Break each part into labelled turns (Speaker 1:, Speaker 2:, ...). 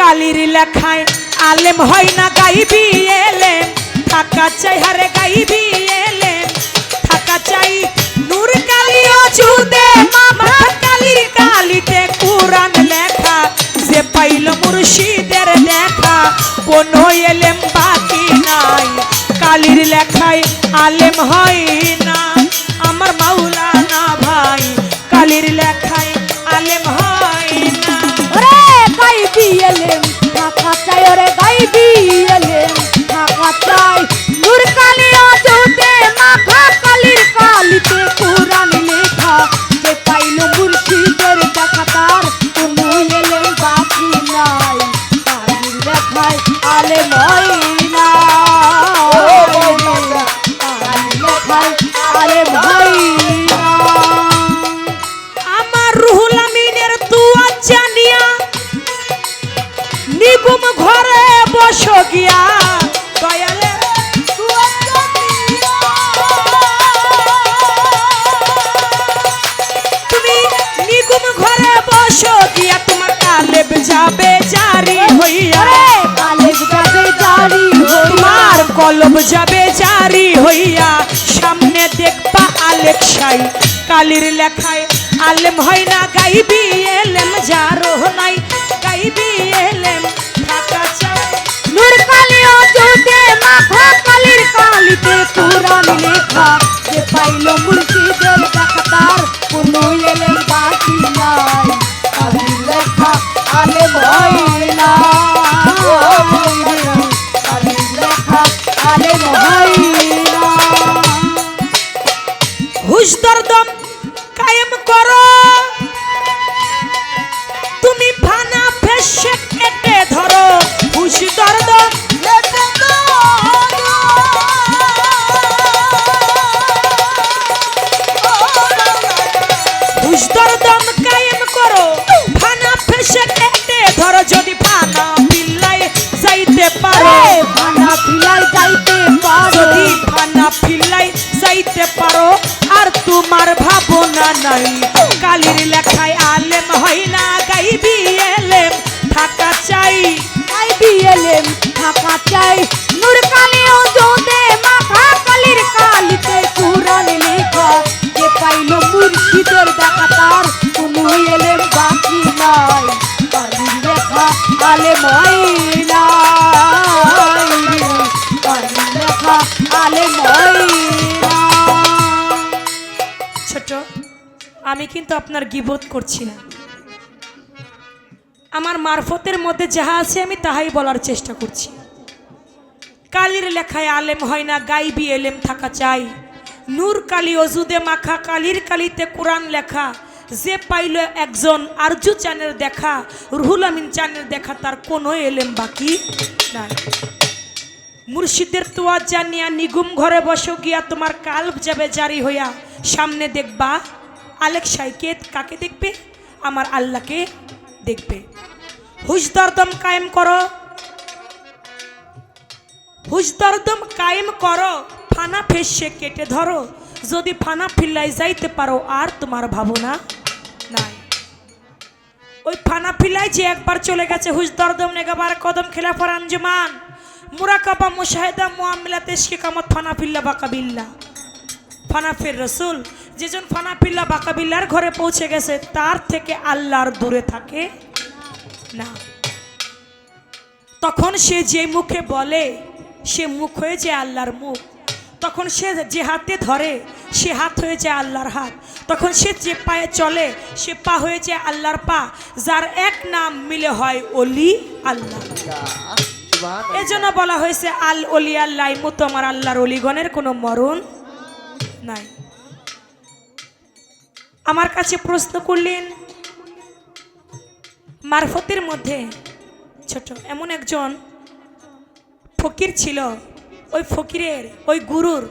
Speaker 1: কালির লেখায় আলেম হয় না, গাইবি এলেম। থাকা চাই হারে গাইবি এলেম। থাকা চাই নূর কালি অজুদে মামা কালির কালিতে কোরআন লেখা। যে পাইল মুর্শিদের দেখা, কোন এলেম বাকি নাই। কালির লেখায় আলেম হয় না। আমার মাওলানা ভাই, কালির যাবে জারি হইয়া, সামনে দেখবা আলেকসাই কালির লেখায় আলেম হয় না, গাইবি এলেম যারো নাই। গাইবি এলেম থাকা চাই।
Speaker 2: নূর কালি অজুতে মাখা, কালির কালিতে কোরআন লেখা। যে পাইল মুর্শিদের আলে আর
Speaker 1: তোমার ভাবনা নাই। কালির লেখায় আলেম হয় না গাইবি এলেম থাকা চাই।
Speaker 2: গাইবি এলেম থাকা চাই। নূর কালি অজুতে মাখা কালির কালিতে কোরআন লেখা। যে পাইল মুর্শিদের দেখা, তার এলেম বাকি নাই। কালির লেখা আলে ময়না
Speaker 1: কিন্তু আপনার গিবোধ করছি না। আমার মারফতের মধ্যে যাহা আছে আমি তাহাই বলার চেষ্টা করছি। কালির লেখায় আলেম হয় না, গাইবি এলেম থাকা চাই। নূর কালি অজুদে মাখা, কালির কালিতে কোরআন লেখা। যে পাইল একজন আরজু চানের দেখা, রুহুল আমিন চানের দেখা, তার কোনো এলেম বাকি নাই। মুর্শিদের তোয়া জানিয়া নিগুম ঘরে বসো গিয়া তোমার কাল্প যাবে জারি হইয়া, সামনে দেখবা আলেক সাইকে কাকে দেখবে? আমার আল্লাহকে দেখবে। হুশ দরদম কায়েম করো। হুশ দরদম কায়েম করো। ফানা ফেসে কেটে ধরো। যদি ফানা ফিল্লাই যাইতে পারো, আর তোমার ভাবনা নাই। ওই ফানা ফিলাই যে একবার চলে গেছে, হুশ দরদম নেগাবার কদম খেলাফার আঞ্জুমান মুরাকাবা, মুশাহিদা, মুআমিলাত ইশকে কামত ফানা ফিল্লা বাকাবিল্লা। ফানাফির রসুল। যেজন ফানাফিল্লা বাকাবিল্লার ঘরে পৌঁছে গেছে তার থেকে আল্লাহর দূরে থাকে না। তখন সে যে মুখে বলে সে মুখ হয়ে যায় আল্লাহর মুখ। তখন সে যে হাতে ধরে সে হাত হয়ে যায় আল্লাহর হাত। তখন সে যে পায়ে চলে সে পা হয়ে যায় আল্লাহর পা। যার এক নাম মিলে হয় অলি আল্লাহ। এজন্য বলা হয়েছে আল অলি আল্লাহ মতো আমার আল্লাহর অলিগণের কোনো মরণ নাই। আমার কাছে প্রশ্ন করলেন, মারফতের মধ্যে ছোট এমন একজন ফকির ছিল, ওই ফকিরের, ওই গুরুর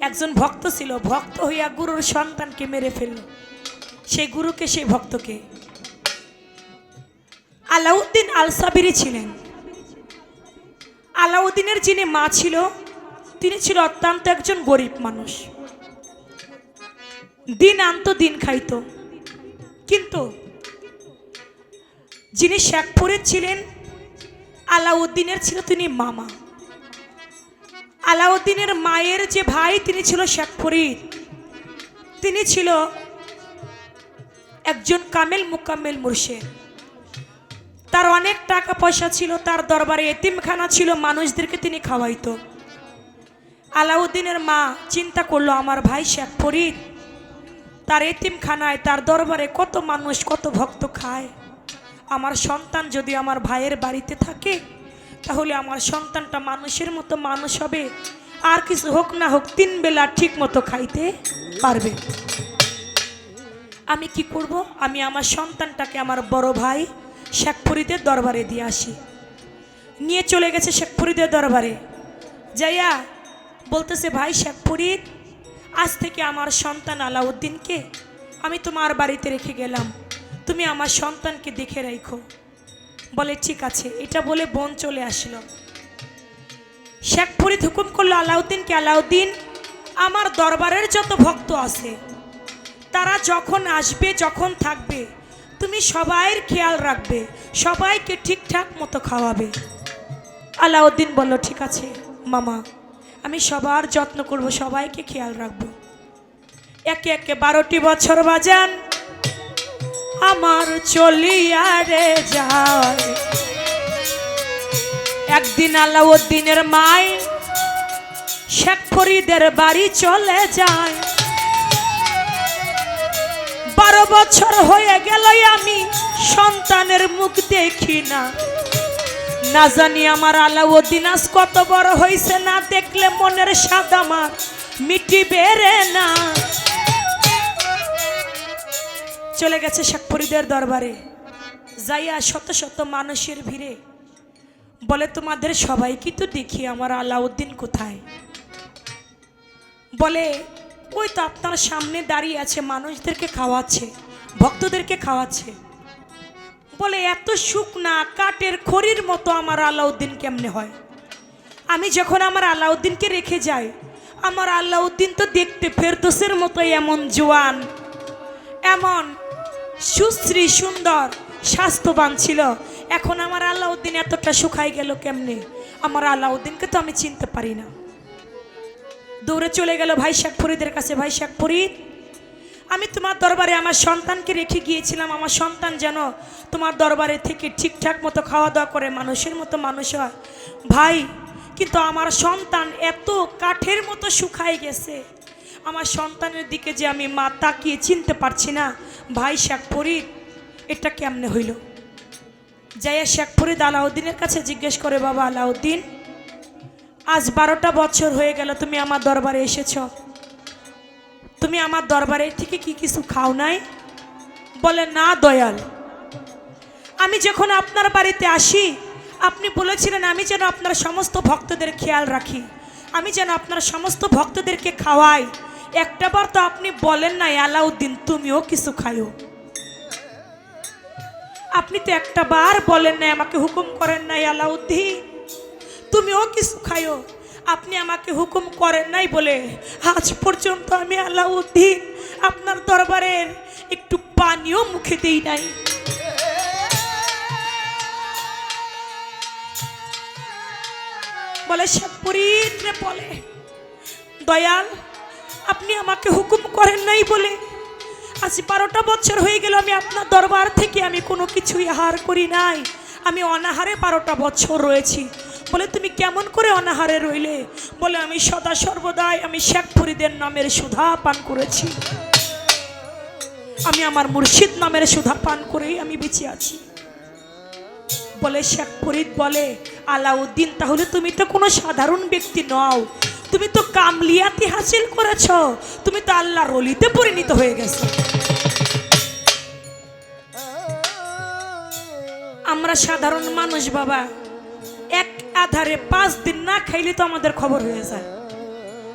Speaker 1: একজন ভক্ত ছিল, ভক্ত হইয়া গুরুর সন্তানকে মেরে ফেলল। সেই গুরুকে, সেই ভক্তকে। আলাউদ্দিন আলসাবিরি ছিলেন। আলাউদ্দিনের যিনি মা ছিল, তিনি ছিল অত্যন্ত একজন গরিব মানুষ। দিন আনতো, দিন খাইতো। কিন্তু যিনি শেখপুরে ছিলেন, আলাউদ্দিনের ছিল তিনি মামা। আলাউদ্দিনের মায়ের যে ভাই তিনি ছিল শেখ ফরিদ তিনি ছিল একজন কামেল মুকাম্মেল মুর্শেদ। তার অনেক টাকা পয়সা ছিল, তার দরবারে এতিমখানা ছিল, মানুষদেরকে তিনি খাওয়াইত। আলাউদ্দিনের মা চিন্তা করল, আমার ভাই শেখ ফরিদ তার এতিমখানায়, তার দরবারে কত মানুষ, কত ভক্ত খায়। আমার সন্তান যদি আমার ভাইয়ের বাড়িতে থাকে, তাহলে আমার সন্তানটা মানুষের মতো মানুষ হবে। আর কিছু হোক না হোক, তিন বেলা ঠিক মতো খাইতে পারবে। আমি কি করব? আমি আমার সন্তানটাকে আমার বড় ভাই শেখ দরবারে দিয়ে আসি। নিয়ে চলে গেছে শেখ ফরিদের দরবারে। যাইয়া বলতেছে, ভাই শেখ ফরিদ আজ থেকে আমার সন্তান আলাউদ্দিনকে আমি তোমার বাড়িতে রেখে গেলাম। তুমি আমার সন্তানকে দেখে রাখো। বলে, ঠিক আছে। এটা বলে বোন চলে আসলো। শেখ ফরিদ হুকুম করল, আলাউদ্দিনকে, আলাউদ্দিন, আমার দরবারের যত ভক্ত আছে, তারা যখন আসবে, যখন থাকবে, তুমি সবাইয়ের খেয়াল রাখবে, সবাইকে ঠিকঠাক মতো খাওয়াবে। আলাউদ্দিন বলল, ঠিক আছে, মামা। আমি সবার যত্ন করব, সবাইকে খেয়াল রাখব। একে একে বারোটি বছর বাজান, আমার চলিয়া রে যায়। একদিন আলাউদ্দিনের মায় শেখ ফরিদের বাড়ি চলে যায়। বারো বছর হয়ে গেল আমি সন্তানের মুখ দেখি না। না জানি আমার আলাউদ্দিন আজ কত বড় হয়েছে না দেখলে মনের স্বাদ আমার মিটি বেড়ে না। চলে গেছে শেখ ফরিদের দরবারে। যাইয়া শত শত মানুষের ভিড়ে বলে, তোমাদের সবাইকে তো দেখি আমার আলাউদ্দিন কোথায়? বলে, ওই তো আপনার সামনে দাঁড়িয়ে আছে, মানুষদেরকে খাওয়াচ্ছে, ভক্তদেরকে খাওয়াচ্ছে। বলে, এত শুকনা কাঠের খড়ির মতো আমার আলাউদ্দিন কেমনে হয়? আমি যখন আমার আলাউদ্দিনকে রেখে যাই, আমার আলাউদ্দিন তো দেখতে ফেরদোসের মতো এমন জোয়ান, এমন সুশ্রী, সুন্দর, স্বাস্থ্যবান ছিল। এখন আমার আলাউদ্দিন এতটা শুকাই গেল কেমনে? আমার আলাউদ্দিনকে তো আমি চিনতে পারি না। দৌড়ে চলে গেল ভাই শেখ ফরিদের কাছে। ভাই শেখ ফরিদ আমি তোমার দরবারে আমার সন্তানকে রেখে গিয়েছিলাম। আমার সন্তান যেন তোমার দরবারে থেকে ঠিকঠাক মতো খাওয়া দাওয়া করে, মানুষের মতো মানুষ হয়। ভাই, কিন্তু আমার সন্তান এত কাঠের মতো শুকাই গেছে। আমার সন্তানের দিকে যে আমি মা তাকিয়ে চিনতে পারছি না। ভাই শেখ ফরিদ এটা কেমনে হইল? যাইয়া শেখ ফরিদ আলাউদ্দিনের কাছে জিজ্ঞেস করে, বাবা আলাউদ্দিন, আজ বারোটা বছর হয়ে গেল তুমি আমার দরবারে এসেছ। তুমি আমার দরবারের থেকে কি কিছু খাও নাই? বলে, না, দয়াল। আমি যখন আপনার বাড়িতে আসি, আপনি বলেছিলেন আমি যেন আপনার সমস্ত ভক্তদের খেয়াল রাখি। আমি যেন আপনার সমস্ত ভক্তদেরকে খাওয়াই। একটাবার তো আপনি বলেন নাই, আলাউদ্দিন, তুমিও কিছু খাইও। আপনি তো একটা বার বলেন নাই, আমাকে হুকুম করেন নাই, আলাউদ্দিন, তুমিও কিছু খাইও। আপনি আমাকে হুকুম করেন নাই বলে আজ পর্যন্ত আমি আলাউদ্দিন আপনার দরবারের একটু পানিও মুখে দিই নাই। বলে শেখপুরীর রে বলে, দয়াল, আপনি আমাকে হুকুম করেন নাই বলে আজ বারোটা বছর হয়ে গেল আমি আপনার দরবার থেকে আমি কোনো কিছুই আহার করি নাই। আমি অনাহারে বারোটা বছর রয়েছি। বলে, তুমি কেমন করে অনাহারে রইলে? বলে, আমি সদা সর্বদাই আমি শেখ ফরিদের নামের সুধা পান করেছি। আমি আমার মুর্শিদ নামের সুধা পান করেই আমি বেঁচে আছি। বলে, শেখ ফরিদ বলে, আলাউদ্দিন, তাহলে তুমি তো কোনো সাধারণ ব্যক্তি নও। তুমি তো কামলিয়াতি হাসিল করেছ। তুমি তো আল্লাহ রলিতে পরিণত হয়ে গেছো। আমরা সাধারণ মানুষ, বাবা। এক আধারে পাঁচ দিন না খাইলে তো আমাদের খবর হয়ে যায়।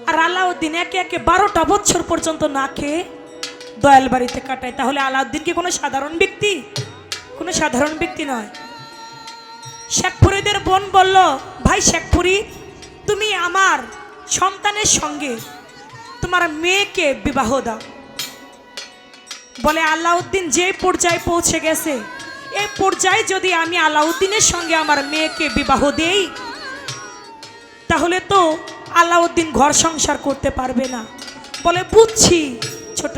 Speaker 1: আর আলাউদ্দিন একে একে বারোটা বছর পর্যন্ত না খেয়ে দয়াল বাড়িতে কাটায়। তাহলে আলাউদ্দিন কি কোনো সাধারণ ব্যক্তি? কোনো সাধারণ ব্যক্তি নয়। শেখ ফরিদের বোন বলল, ভাই শেখ ফরিদ তুমি আমার সন্তানের সঙ্গে তোমার মেয়েকে বিবাহ দাও। বলে আলাউদ্দিন যে পর্যায়ে পৌঁছে গেছে এই পর্যায়ে যদি আমি আলাউদ্দিনের সঙ্গে আমার মেয়েকে বিবাহ দেই, তাহলে তো আলাউদ্দিন ঘর সংসার করতে পারবে না। বলে, বুঝছি, ছোট,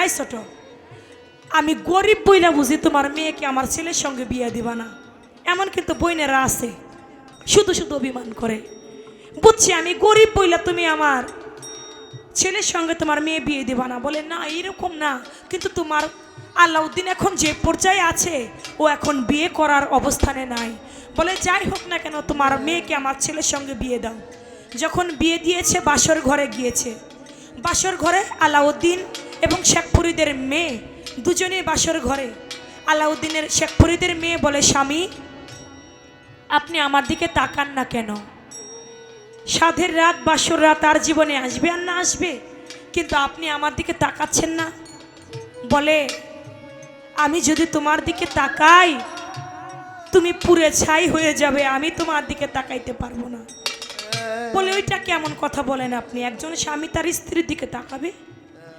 Speaker 1: এই ছোট, আমি গরিব বইলা বুঝি তোমার মেয়েকে আমার ছেলের সঙ্গে বিয়ে দিবা না। এমন কিন্তু বইনেরা আছে, শুধু শুধু অভিমান করে। বুঝছি, আমি গরিব বইলা তুমি আমার ছেলের সঙ্গে তোমার মেয়ে বিয়ে দিবা না। বলে, না, এরকম না। কিন্তু তোমার আল্লাউদ্দিন এখন যে পর্যায়ে আছে, ও এখন বিয়ে করার অবস্থানে নাই। বলে, যাই হোক না কেন, তোমার মেয়েকে আমার ছেলের সঙ্গে বিয়ে দাও। যখন বিয়ে দিয়েছে, বাসর ঘরে গিয়েছে। বাসর ঘরে আলাউদ্দিন এবং শেখফরিদের মেয়ে দুজনেই বাসর ঘরে। আলাউদ্দিনের শেখফরিদের মেয়ে বলে, স্বামী, আপনি আমার দিকে তাকান না কেন? সাধের রাত, বাসর রাত আর জীবনে আসবে আর না আসবে? কিন্তু আপনি আমার দিকে তাকাচ্ছেন না। বলে, আমি যদি তোমার দিকে তাকাই, তুমি পুরে ছাই হয়ে যাবে। আমি তোমার দিকে তাকাইতে পারব না। বলে, ওইটা কেমন কথা বলেন আপনি? একজন স্বামী তার স্ত্রীর দিকে তাকাবে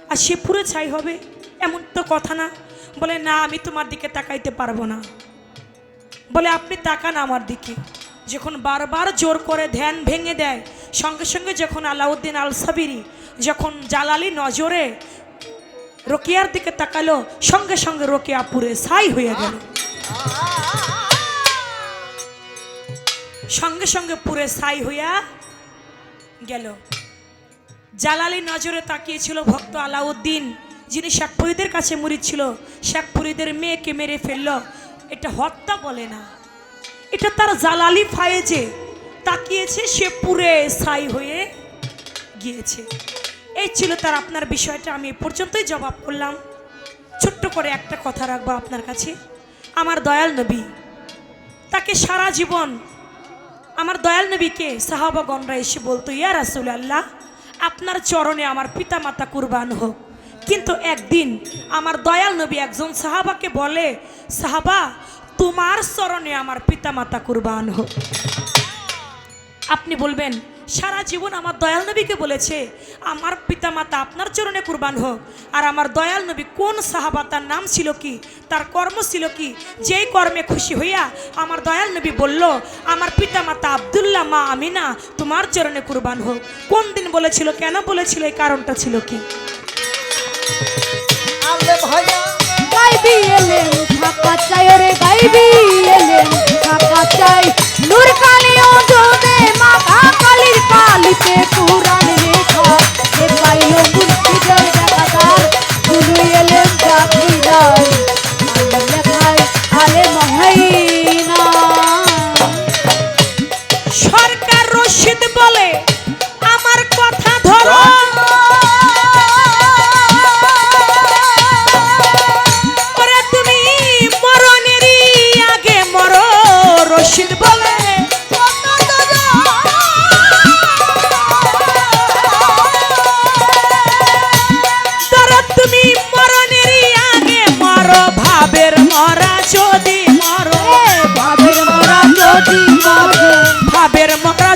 Speaker 1: আর সে পুরে ছাই হবে? এমন তো কথা না। বলে, না, আমি তোমার দিকে তাকাইতে পারব না। বলে, আপনি তাকান আমার দিকে। যখন বারবার জোর করে ধ্যান ভেঙে দেয়, সঙ্গে সঙ্গে যখন আলাউদ্দিন আল সাবিরি যখন জালালি নজরে রোকিয়ার দিকে তাকালো, সঙ্গে সঙ্গে রোকিয়া পুরে ছাই হয়ে গেল। সঙ্গে সঙ্গে পুরে ছাই হইয়া গেল। জালালি নজরে তাকিয়েছিল ভক্ত আলাউদ্দিন, যিনি শেখপুরীদের কাছে মুড়ি ছিল। শেখপুরীদের মেয়েকে মেরে ফেলল। এটা হত্যা বলে না। এটা তার জালালি ফায়েজে তাকিয়েছে, সে পুরে ছাই হয়ে গিয়েছে। এই ছিল তার আপনার বিষয়টা। আমি এ পর্যন্তই জবাব করলাম। ছোট্ট করে একটা কথা রাখব আপনার কাছে। আমার দয়াল নবী, তাকে সারা জীবন আমার দয়াল নবীকে সাহাবাগণরা এসে বলতো, ইয়া রাসুল আল্লাহ আপনার চরণে আমার পিতা মাতা কুরবান হোক। কিন্তু একদিন আমার দয়াল নবী একজন সাহাবাকে বলে, সাহাবা তোমার স্মরণে আমার পিতা মাতা কুরবান হোক। আপনি বলবেন সারা জীবন আমার দয়াল নবীকে বলেছে আমার পিতামাতা আপনার চরণে কুরবান হোক। আর আমার দয়াল নবী কোন সাহাবা তার নাম ছিল কি তার কর্ম ছিল কি যেই কর্মে খুশি হইয়া আমার দয়াল নবী বলল আমার পিতামাতা আবদুল্লাহ মা আমিনা তোমার চরণে কুরবান হোক। কোন দিন বলেছিল কেন বলেছিল এই কারণটা ছিল কি?
Speaker 3: ভাইয়া।
Speaker 2: ঢাকা চাই রে গাইবি এলেন ঢাকা চাই নূর কালী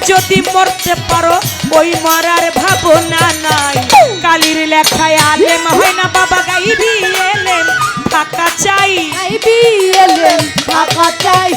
Speaker 1: যদি মরতে পারো, ওই মরার ভাবনা নাই। কালির লেখায় আলেম হয় না, বাবা গাইবি এলেন ফাঁকা চাই।
Speaker 2: গাইবি এলেন ফাঁকা চাই।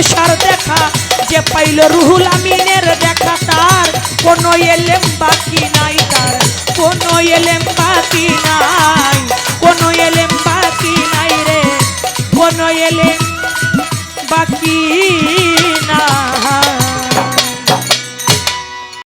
Speaker 2: তুষার দেখা,
Speaker 3: যে পাইল রুহুল আমিনের দেখা
Speaker 1: তার। কোনো এলেম বাকি নাই তার, কোনো এলেম বাকি নাই, কোনো এলেম বাকি নাই রে, কোনো এলেম বাকি